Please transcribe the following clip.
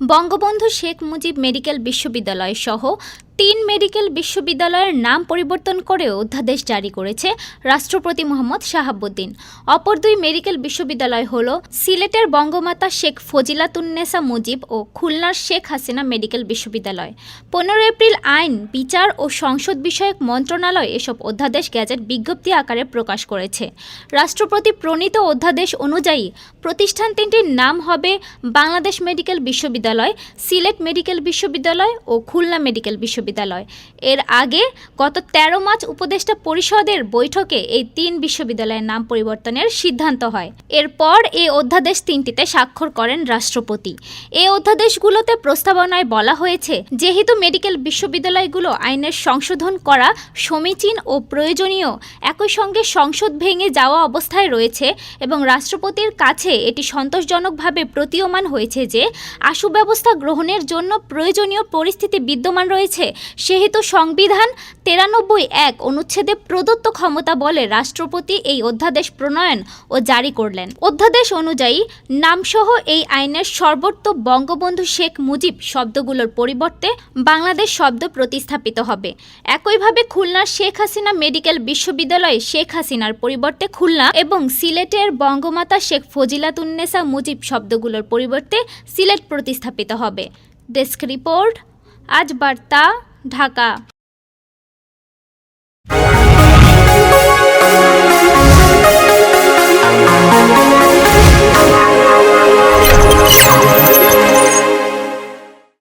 Bangabandhu Sheikh Mujib medical বিশ্ববিদ্যালয় সহ তিন মেডিকেল বিশ্ববিদ্যালয়ের নাম পরিবর্তন করে অধ্যাদেশ জারি করেছে রাষ্ট্রপতি মোহাম্মদ শাহাবুদ্দিন। অপর দুই মেডিকেল বিশ্ববিদ্যালয় হল সিলেটের বঙ্গমাতা শেখ ফজিলাতুন্নেসা মুজিব ও খুলনার শেখ হাসিনা মেডিকেল বিশ্ববিদ্যালয়। পনেরো এপ্রিল আইন, বিচার ও সংসদ বিষয়ক মন্ত্রণালয় এসব অধ্যাদেশ গ্যাজেট বিজ্ঞপ্তি আকারে প্রকাশ করেছে। রাষ্ট্রপতি প্রণীত অধ্যাদেশ অনুযায়ী প্রতিষ্ঠান তিনটির নাম হবে বাংলাদেশ মেডিকেল বিশ্ববিদ্যালয়, সিলেট মেডিকেল বিশ্ববিদ্যালয় ও খুলনা মেডিকেল বিশ্ববিদ্যালয়। এর আগে গত তেরো মার্চ উপদেষ্টা পরিষদের বৈঠকে এই তিন বিশ্ববিদ্যালয়ের নাম পরিবর্তনের সিদ্ধান্ত হয়। এরপর এই অধ্যাদেশ তিনটিতে স্বাক্ষর করেন রাষ্ট্রপতি। এই অধ্যাদেশগুলোতে প্রস্তাবনায় বলা হয়েছে, যেহেতু মেডিকেল বিশ্ববিদ্যালয়গুলো আইনের সংশোধন করা সমীচীন ও প্রয়োজনীয়, একই সঙ্গে সংসদ ভেঙে যাওয়া অবস্থায় রয়েছে এবং রাষ্ট্রপতির কাছে এটি সন্তোষজনকভাবে প্রতীয়মান হয়েছে যে, আশু ব্যবস্থা গ্রহণের জন্য প্রয়োজনীয় পরিস্থিতি বিদ্যমান রয়েছে সেহেতু সংবিধান তেরানব্বই এক অনুচ্ছেদে প্রদত্ত ক্ষমতা বলে রাষ্ট্রপতি এই অধ্যাদেশ প্রণয়ন ও জারি করলেন। অধ্যাদেশ অনুযায়ী নামসহ এই আইনের সর্বত্র বঙ্গবন্ধু শেখ মুজিব শব্দগুলোর পরিবর্তে বাংলাদেশ শব্দ প্রতিস্থাপিত হবে। একইভাবে খুলনার শেখ হাসিনা মেডিকেল বিশ্ববিদ্যালয়ে শেখ হাসিনার পরিবর্তে খুলনা এবং সিলেটের বঙ্গমাতা শেখ ফজিলাতুন্নেসা মুজিব শব্দগুলোর পরিবর্তে সিলেট প্রতিস্থাপিত হবে। ডেস্ক রিপোর্ট আজ বার্তা ঢাকা